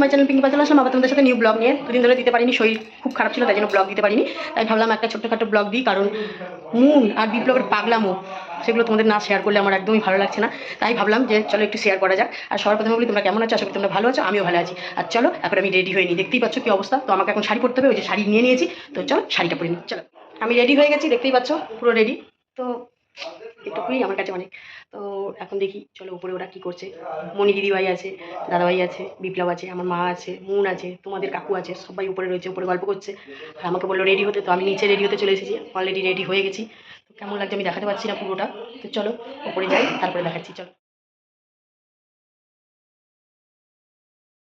My channel Pinki পাচল আসলাম আবার তোমাদের সাথে নিউ ব্লগ নিয়ে। দুদিন ধরে দিতে পারিনি, শরীর খুব খারাপ ছিল, তাই জন্য ব্লগ দিতে পারিনি। তাই ভাবলাম একটা ছোট্টখাটো ব্লগ দিই, কারণ মুন আর বিপ্লবের পাগলামো, সেগুলো তোমাদের না শেয়ার করলে আমার একদমই ভালো লাগছে না। তাই ভাবলাম যে চলো একটু শেয়ার করা যাক। আর সবার প্রথমে বলি, তোমরা কেমন আছো? করি তোমরা ভালো আছো, আমিও ভালো আছি। আর চলো, এখন আমি রেডি হয়ে নিই। দেখতেই পাচ্ছ কি অবস্থা? তো আমাকে এখন শাড়ি পরতে হবে, ওই যে শাড়ি নিয়ে নিয়েছি। তো চলো, শাড়িটা পরে নিই। চলো, আমি রেডি হয়ে গেছি, দেখতেই পাচ্ছ, পুরো রেডি তো একটুকুই আমার কাছে অনেক। তো এখন দেখি, চলো উপরে ওরা কি করছে। মণি দিদিভাই আছে, দাদাভাই আছে, বিপ্লব আছে, আমার মা আছে, মুন আছে, তোমাদের কাকু আছে, সবাই উপরে রয়েছে, উপরে গল্প করছে। আর আমাকে বলল রেডি হতে, তো আমি নিচে রেডি হতে চলে এসেছি অলরেডি রেডি হয়ে গেছি। তো কেমন লাগছে আমি দেখাতে পারছি না পুরোটা। তো চলো, উপরে যাই, তারপরে দেখাচ্ছি, চলো।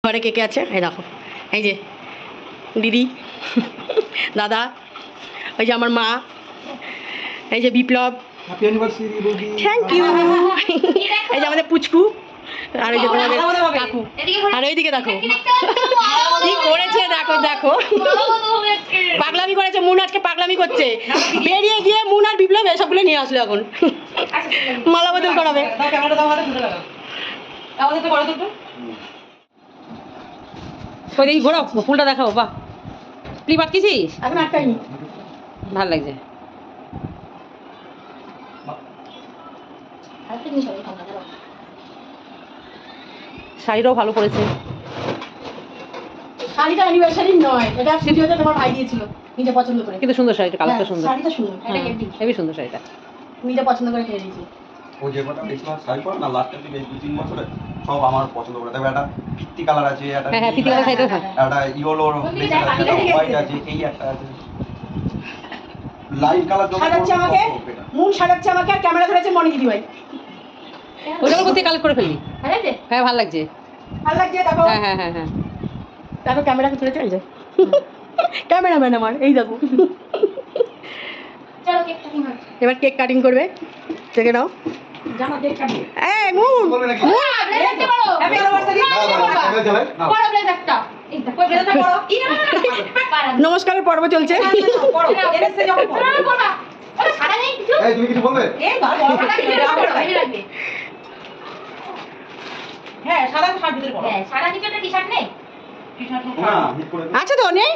ঘরে কে কে আছে? এই দেখো, এই যে দিদি, দাদা ওই যে আমার মা, এই যে Biplab happy anniversary thank you এই যে আমাদের পুচকু আর যে তোমাদের কাকু। আর ওইদিকে দেখো। কি করেছে? দেখো দেখো। পাগলামি করেছে মুন আজকে পাগলামি করছে। বেরিয়ে গিয়ে মুন আর বিপ্লব এসবগুলো নিয়ে আসলো এখন। মালা বদল করাবে। ওই দেখি ঘোরাও ফুলটা দেখাও বাহ। ক্লিপ আটকেছিস? এখন আটকাইনি। ভালো লাগছে। শাড়িটাও ভালো পড়েছে শাড়িটা অ্যানিভার্সারি নয় এটা ভিডিওতে তোমার ভাই দিয়েছিল নিজে পছন্দ করে। কিন্তু সুন্দর শাড়িটা কালারটা হ্যাঁ, সুন্দর। শাড়িটা সুন্দর হ্যাঁ, হেবি সুন্দর শাড়িটা। নিজে পছন্দ করে কিনে দিয়েছি। ও যে কটা বেশিরভাগ শাড়ি পরে না লাস্টের দিকে এই দু তিন বছরে সব আমার পছন্দ করে। দেখো একটা কালার আছে একটা হ্যাঁ হ্যাঁ কালার শাড়িটা একটা ইয়েলো আছে হোয়াইট আছে এই একটা আছে। লাইট কালার সাজাচ্ছে আমাকে মুন সাজাচ্ছে আমাকে আর ক্যামেরা ধরেছে মনি ওইগুলো কোথায় কালেক্ট করে ফেলবি হ্যাঁ ভালো লাগছে ভালো লাগছে দেখো হ্যাঁ হ্যাঁ হ্যাঁ হ্যাঁ দেখো ক্যামেরা ধরেছে এই যে ক্যামেরাম্যান আমার এই দেখো এবার কেক কাটিং করবে দেখে নাও জামা কেক কাটিং এই মুন বলবে নাকি হ্যাপি অ্যানিভার্সারি না ক্যামেরা চালাই না কই ব্লেজারটা পরো নমস্কারের পর্ব চলছে পরো এনএসএ যখন পরো এই তুমি কিছু বলবে এই বাবা হ্যাঁ সাদা শার্ট ভিতরে পরো। সাদা নিচে টি শার্ট। নেই না। হিট আছে তো নেই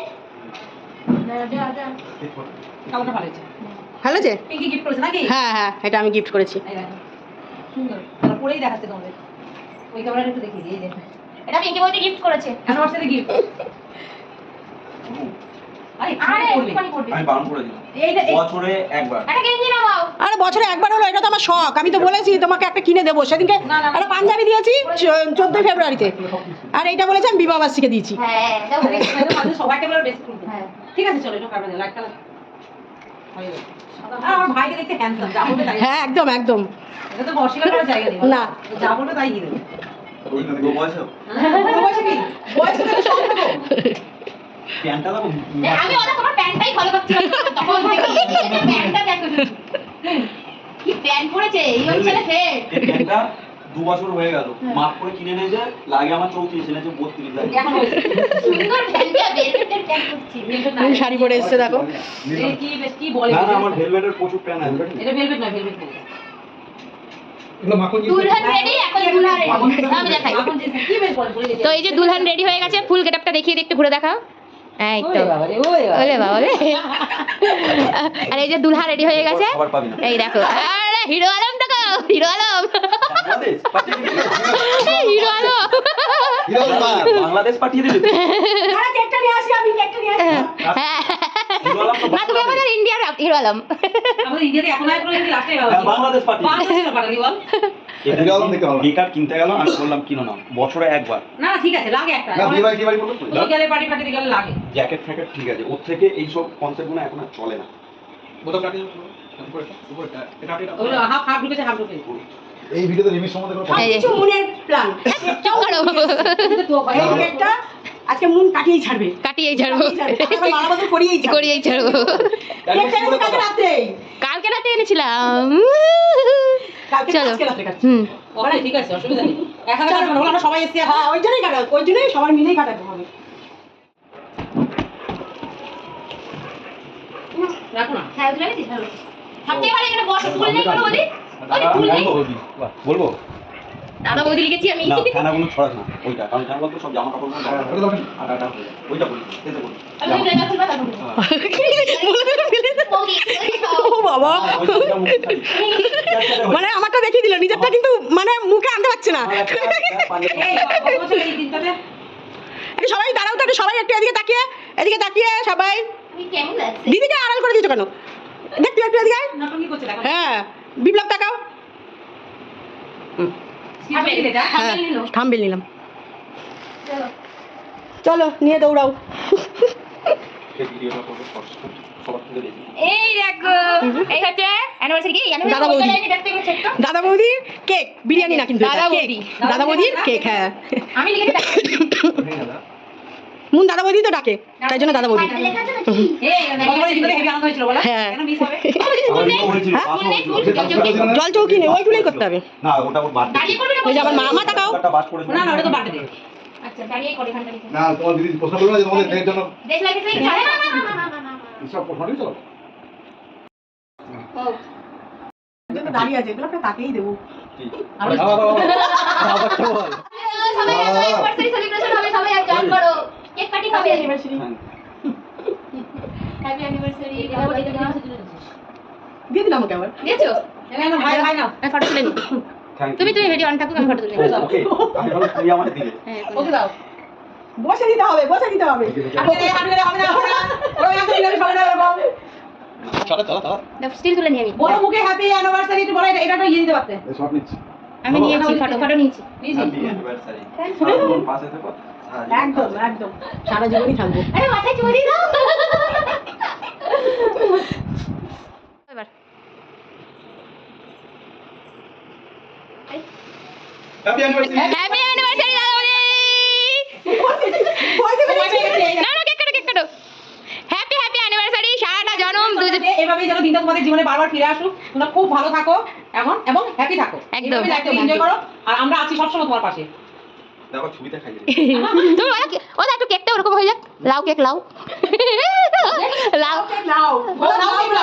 ভালো হয়েছে। ভালো পিঙ্কি গিফট করেছে নাকি? হ্যাঁ হ্যাঁ এটা আমি গিফট করেছি। সুন্দর। পরেই দেখাচ্ছে তোমাদের। ওই ক্যামেরাটা একটু দেখিয়ে দিই এটা পিঙ্কি বইতে গিফট করেছে। অ্যানিভার্সারি গিফট আরে বছরে একবার। হলো এটা তো আমার শখ। আমি তো বলেছি তোমাকে একটা কিনে দেবো। সেদিনকে। একটা পাঞ্জাবি দিয়েছি চোদ্দোই ফেব্রুয়ারিতে। আর এটা বলেছি আমি বিবাহবার্ষিকে দিয়েছি। হ্যাঁ খুলবে হ্যাঁ। ঠিক আছে চলো হয়ে হ্যাঁ একদম একদম। না। তাই প্যান্টটা দেখো আমি ওরা তোমার প্যান্টটাই ফলো করছিলাম তখন প্যান্টটা দেখো? কি প্যান্ট পরেছে? এই ছেলে। ফের প্যান্টটা দু বছর হয়ে গেল। মাপ করে কিনে এনেছে লাগে আমার চৌত্রিশ এনেছে বত্রিশ লাগে। এখন হয়েছে সুন্দর প্যান্টটা বেলভেটের প্যান্ট পরছি। তুমি শাড়ি পরে এসছে দেখো। না না আমার ভেলভেটের প্রচুর আছে। এটা ভেলভেট না ভেলভেট তো এই যে দুলহান রেডি হয়ে গেছে ফুল গেটআপটা দেখিয়ে একটু ঘুরে দেখাও। এই তো। ওরে বাবা রে। আর এই যে দুলহা রেডি হয়ে গেছে? এই দেখো। আরে হিরো আলম দেখো হিরো আলম। হিরো আলম বাংলাদেশ পাঠিয়ে দিবি। আরে কেকটা নিয়ে আসি আমি কেকটা নিয়ে আসি। হ্যাঁ। না তুমি আমাদের ইন্ডিয়ার হিরো আলম আমাদের ইন্ডিয়াতে এখন আর কোনো লাস্টে হ্যাঁ, বাংলাদেশ পাঠিয়ে বাংলাদেশ পাঠালি হিরো আলম দেখতে ভালো বেকার কিনতে গেল আমি বললাম কিনো না বছরে একবার না না ঠিক আছে লাগে একটা গেলে পার্টি পার্টি গেলে লাগে জ্যাকেট ফ্যাকেট ঠিক আছে ওর থেকে এইসব কনসেপ্টগুলো এখন আর চলে না ওগুলো হাফ হাফ ঢুকেছে হাফ ঢুকেছে এই ভিডিওতে রিমির সম্বন্ধে কোনো কিছু মুনের প্ল্যান চুপ করো তো ভাই এই কেকটা আজকে মুন কাটিয়েই ছাড়বে। কাটিয়েই ছাড়বো। করিয়েই করিয়েই ছাড়বো। কালকে রাতে? এনেছিলাম। চলো। হুম। ঠিক আছে অসুবিধা নেই। আমরা সবাই এখন হ্যাঁ ওই জন্যই কাটাবো। ওই জন্যই সবাই মিলেই কাটাতে হবে। রাখো না। হ্যাঁ ওগুলো ভালো। সবচেয়ে ভালো এখানে বসে। ফুল নেই কোনো বলি? ওই ফুল নেই? বলব? দাদা বৌদি লিখেছি আমি। না ছড়াস না ওইটা কারণ বলতো সব জামা কাপড় আটা আটা ওইটা বলি বলি আমি জায়গা খুলবা। ও বাবা। মুখে ছাড়ি। মানে আমারটা দেখিয়ে দিল নিজেরটা কিন্তু মানে মুখে আনতে পারছে না। একটু সবাই দাঁড়াও তো সবাই একটু এদিকে তাকিয়ে এদিকে তাকিয়ে সবাই। দিদিকে আড়াল করে দিয়েছ কেন? দেখতে একটু এদিকে আয়। নাটক কি করছে দেখো হ্যাঁ বিপ্লব তাকাও। এটা হ্যাঁ থাম্বনেল নিলাম। চলো। চলো নিয়ে দৌড়াও। এই দেখো। এই হচ্ছে অ্যানিভার্সারি দাদা বৌদি। দাদা বৌদির কেক বিরিয়ানি না কিন্তু দাদা বৌদি। দাদা বৌদির কেক হ্যাঁ। আমি। মুন দাদা বৌদি তো ডাকে। তাই জন্য দাদা বৌদি বলো। হ্যাঁ। হ্যাঁ? জল চৌকি। নেই ওইগুলোই করতে হবে। ওই যে আমার মা মা তাকাও একটা বাস না না ওটা তো বাড়তে দে আচ্ছা দাঁড়িয়ে তোমার দিদি না তোমাদের জন্য দেশ না না না না না না আছে এগুলো তাকেই দেবো কি? আমরা সবাই অ্যানিভার্সারি সেলিব্রেশন হবে সবাই জয়েন করো কেক কাটিং হবে হ্যাঁ। হ্যাপি অ্যানিভার্সারি দিয়ে দিলাম ওকে আবার। দিয়েছ? একদম ভাই ভাই না ফটো তুলে নি Thank you. তুমি তুমি ভিডিও অন থাকুক আমি ফটো তুলে তুমি দিলে। হ্যাঁ ওকে দাও। বসে দিতে হবে বসে দিতে হবে। চলো চলো চলো। স্টিল তুলে নিই আমি। বড় মুখে হ্যাপি অ্যানিভার্সারি একটু বলে এটা এটা ইয়ে দিতে পারতে। এই সব নিচ্ছি। আমি নিয়েছি ফটো ফটো নিয়েছি। নিয়েছি। Happy anniversary. সারাক্ষণ পাশে থেকো। একদম একদম। সারা জীবনই থাকব। আরে মাথায় চুরি দাও। এবার। হ্যাপি অ্যানিভার্সারি হ্যাপি অ্যানিভার্সারি না না কেক কাটো কেক কাটো। হ্যাপি হ্যাপি অ্যানিভার্সারি সারাটা জনম দুজন এভাবেই যেন দিনটা তোমাদের জীবনে বারবার ফিরে আসুক। তোমরা খুব ভালো থাকো এখন এবং হ্যাপি থাকো। একদম। একদম এনজয় করো। আর আমরা আছি সবসময় তোমার পাশে। দেখো তুমি একটু কেকটা ওরকম হয়ে যাক। লাউ কেক লাউ।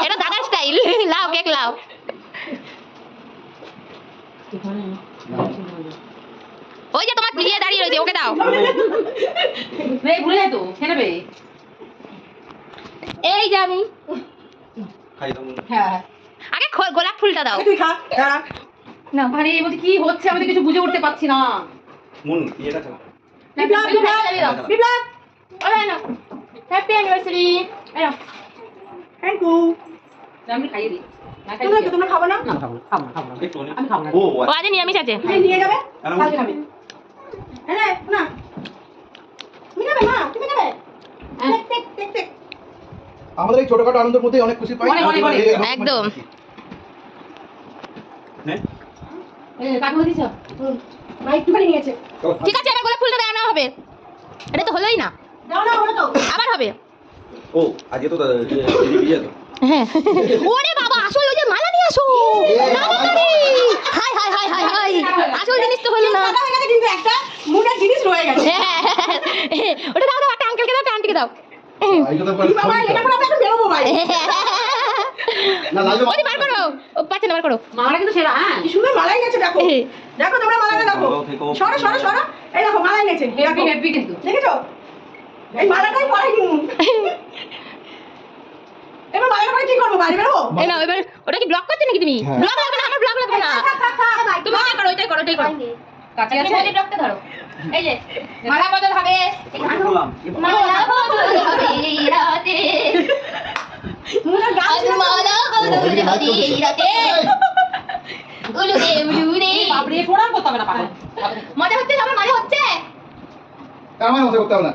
এটা দাদার স্টাইল। লাউ কেক লাউ। ওই যে তোমার দাঁড়িয়ে রয়েছে ওকে দাও। এই ভুলে যাই তো এই যে আমি। হ্যাঁ। আগে গোলাপ ফুলটা দাও। তুই খা দাঁড়া। না আরে বলছি কি হচ্ছে? আমি তো কিছু বুঝে উঠতে পারছি না। মুন, ইয়েটা চালা। Biplab Biplab Biplab happy anniversary thank you আমি খাইয়ে দিই। তোমরা খাব না? না খাব খাব খাব। না। আমি খাব না। ও, ও আজ নিরামিষ আছে। নিয়ে যাবে? কালকে খাবে হ্যাঁ না তুমি খাবে মা তুমি খাবে? Take, take, take, take. আমাদের এই ছোটখাটো আনন্দের মধ্যে অনেক খুশি পাই। একদম। নে। এই, দিছো? মা একটুখানি নিয়েছে ঠিক আছে এবার গোলাপ ফুলটা দেওয়া না হবে। এটা তো হলোই না। দাও না হলো তো? আবার হবে। ও, আজকে তো ইয়ে, দিদি বিয়ে তো। হ্যাঁ। ওরে বাবা আসল ওই যে মালা নিয়ে আসো। Hi hi hi hi hi. আসল জিনিস তো হলো না। হয়ে কিন্তু একটা মুখের জিনিস রয়ে গেছে। হ্যাঁ, ওটা দাও দাও একটা আঙ্কেলকে দাও একটা আন্টিকে দাও। পরে বাবা এটা করে আমরা বেরোবো ভাই। ওদি বার করো। ও পাচ্ছে না বার করো। মামারা কিন্তু সেরা হ্যাঁ। কি সুন্দর মালাই গেছে দেখো। দেখো তোমরা মালাটা দেখো। সরো সরো সরো। এই দেখো মালাই গেছে। হেভি হেভি কিন্তু। দেখেছ? এই মালাটাই পরে কিনুন এবার মালাটা পরে কি করব বাইরে বেরোবো? এই নাও এবার ওটা কি ব্লক করছ নাকি তুমি? হ্যাঁ। ব্লক লাগবে না আমার ব্লক লাগবে না। তুমি করো ওইটাই করো ওইটাই করো। কাছে আছে বডি ব্লকটা ধরো। এই যে মালা বদল হবে। মালা বদল হবে। রাতে মজা হচ্ছে সবার মজা হচ্ছে আমার মতো করতে হবে না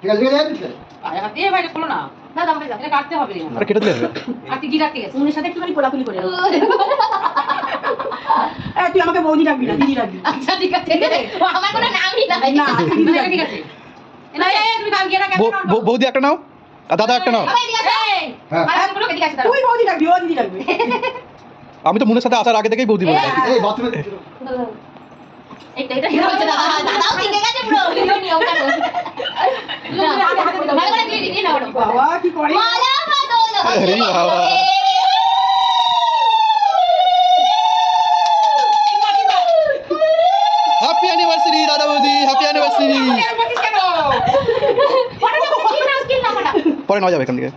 ঠিক আছে ঠিক আছে আরে বাইরে খোলো না দাও দাও আমাকে এটা কাটতে হবে আরে কেটে দিলে? আর কি রাখতে গেছে উনির সাথে একটুখানি কোলাকুলি করে নাও। তুই আমাকে বৌদি ডাকবি না দিদি ডাকবি। আচ্ছা ঠিক আছে আমার কোনো নামই নাই না। দিদি ঠিক আছে বৌদি একটা নাও। দাদা একটা নাও। তুই বৌদি লাগবি ও দিদি আমি তো মনের সাথে আসার আগে থেকেই বৌদি বলে দাদা বৌদি অ্যানিভার্সারি পরে নয় যাবে এখান থেকে।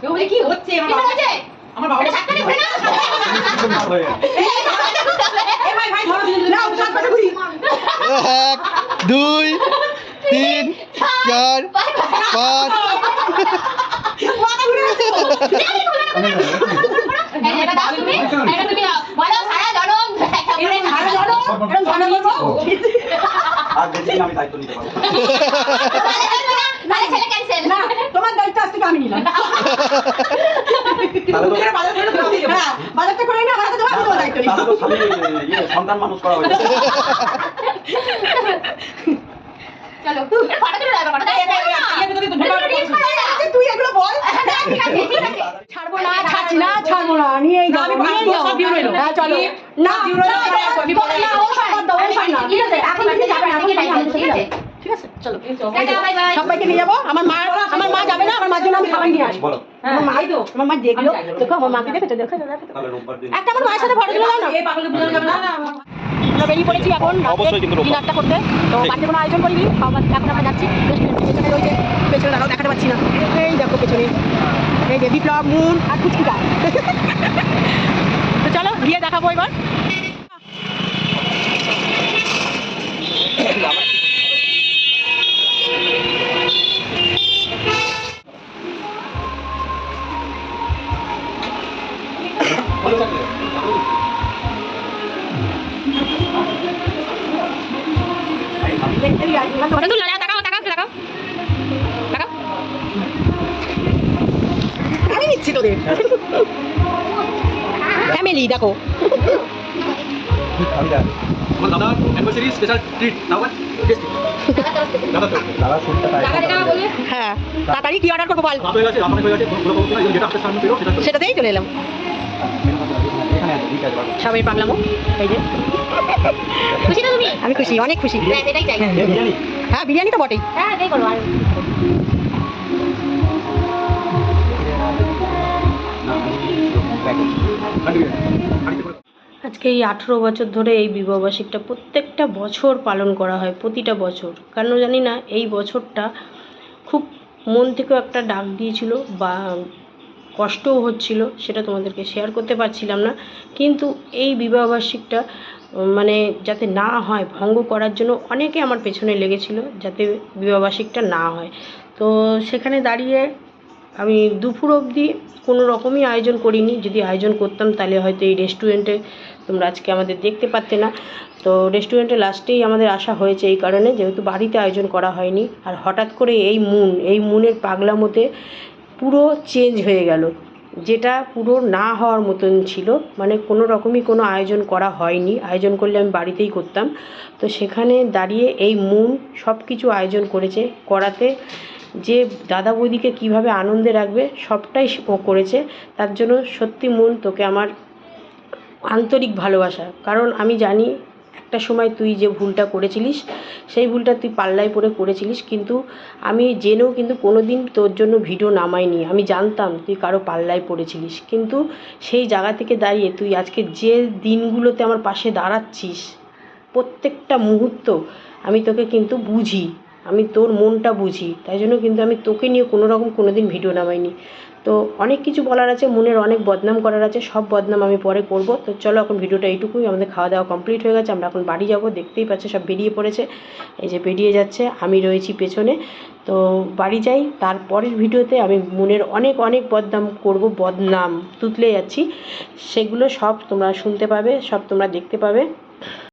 কেউ বলে কি হচ্ছে? আমার বাবা আমার বাবা এটা ঘুরে নাও। হয়ে ভাই ভাই ধরো। না সাত ঘুরি এক দুই তিন চার পাঁচ মাথা ঘুরে গেছে এই এটা দাও তুমি এটা তুমি বলো সারা জনম এরকম ঝাড়া ধরো এরকম ঝাড়া ধরো আর বেশি দিন আমি দায়িত্ব নিতে পারব না। তাহলে ছেলে ক্যান্সেল না তোমার দায়িত্ব আজ থেকে আমি নিলাম তাহলে তো এর বাজার করে তুমি দেবে হ্যাঁ বাজারটা করে না বাজারটা নিলাম তো স্বামী ইয়ে, সন্তান মানুষ করা হয়েছে চলো ফটো তুলে দাও তুই এগুলো বল ঠিক আছে ঠিক আছে ছাড়বো না ছাড়ছি না ছাড়বো না নিয়ে যাও নিয়ে রইল। হ্যাঁ চলো না বিয়ে না, সব না, ও সব দাও, ও সব না। ঠিক আছে এখন যাবে না সাথে যাবে। ঠিক আছে? চলো। সবাইকে নিয়ে যাব। আমার মা আমার মা যাবে না আমার মার জন্য আমি খাবার নিয়ে আসব। আমার মাই তো আমার মা দেখল। দেখো আমার মাকে দেখেছ? দেখো দেখো তাহলে রোববার দিন। একটা আমার মায়ের সাথে ফটো তুলে দাও না? এই পাগলকে বোঝানো যাবে না? আমরা বেরিয়ে পড়েছি এখন অবশ্যই কিন্তু রোববার। ডিনারটা করতে। তো বাড়িতে কোনো আয়োজন করিনি। খাবার এখন আমরা যাচ্ছি। পেছনে রয়েছে। পেছনে দাঁড়াও দেখাতে পাচ্ছি না। এই দেখো পেছনে। এই যে বিপ্লব মুন আর তো চলো গিয়ে দেখাবো এবার। স্পেশাল ট্রিট হ্যাঁ। তাড়াতাড়ি কি অর্ডার করব বল। হয়ে হয়ে সেটাতেই চলে এলাম। এখানে আছে ঠিক আছে সবাই পাগলামো। এই যে। খুশি তো তুমি? আমি খুশি অনেক খুশি। হ্যাঁ এটাই চাই। এ, বিরিয়ানি? হ্যাঁ তো বটেই। হ্যাঁ আর। আজকে এই আঠেরো বছর ধরে এই বিবাহবার্ষিকটা প্রত্যেকটা বছর পালন করা হয়, প্রতিটা বছর। কেন জানি না, এই বছরটা খুব মন থেকেও একটা ডাক দিয়েছিল বা কষ্টও হচ্ছিল, সেটা তোমাদেরকে শেয়ার করতে পারছিলাম না। কিন্তু এই বিবাহবার্ষিকটা মানে যাতে না হয়, ভঙ্গ করার জন্য অনেকে আমার পেছনে লেগেছিল, যাতে বিবাহবার্ষিকটা না হয়। তো সেখানে দাঁড়িয়ে আমি দুপুর অবধি কোনো রকমই আয়োজন করিনি। যদি আয়োজন করতাম তাহলে হয়তো এই রেস্টুরেন্টে তোমরা আজকে আমাদের দেখতে পারতে না। তো রেস্টুরেন্টে লাস্টেই আমাদের আসা হয়েছে এই কারণে যেহেতু বাড়িতে আয়োজন করা হয়নি। আর হঠাৎ করে এই মুন এই মুনের পাগলামোতে পুরো চেঞ্জ হয়ে গেল। যেটা পুরো না হওয়ার মতন ছিল। মানে কোনো রকমই কোনো আয়োজন করা হয়নি। আয়োজন করলে আমি বাড়িতেই করতাম। তো সেখানে দাঁড়িয়ে এই মুন সব কিছু আয়োজন করেছে। করাতে যে দাদা বৌদিকে কীভাবে আনন্দে রাখবে, সবটাই ও করেছে। তার জন্য সত্যি মন তোকে আমার আন্তরিক ভালোবাসা। কারণ আমি জানি একটা সময় তুই যে ভুলটা করেছিলিস, সেই ভুলটা তুই পাল্লায় পড়ে করেছিলিস, কিন্তু আমি জেনেও কিন্তু কোনো দিন তোর জন্য ভিডিও নামাইনি। আমি জানতাম তুই কারও পাল্লায় পড়েছিলিস। কিন্তু সেই জায়গা থেকে দাঁড়িয়ে তুই আজকে যে দিনগুলোতে আমার পাশে দাঁড়াচ্ছিস, প্রত্যেকটা মুহূর্ত আমি তোকে কিন্তু বুঝি। আমি তোর মনটা বুঝি, তাই জন্য কিন্তু আমি তোকে নিয়ে কোনো রকম কোনো দিন ভিডিও নামাইনি। তো অনেক কিছু বলার আছে, মনের অনেক বদনাম করার আছে, সব বদনাম আমি পরে করব। তো চলো এখন ভিডিওটা এইটুকুই, আমাদের খাওয়া দাওয়া কমপ্লিট হয়ে গেছে, আমরা এখন বাড়ি যাব, দেখতেই পাচ্ছে সব বেরিয়ে পড়েছে। এই যে বেরিয়ে যাচ্ছে, আমি রয়েছি পেছনে। তো বাড়ি যাই, তারপরের ভিডিওতে আমি মনের অনেক অনেক বদনাম করব, বদনাম, তুতলে যাচ্ছি। সেগুলো সব তোমরা শুনতে পাবে, সব তোমরা দেখতে পাবে।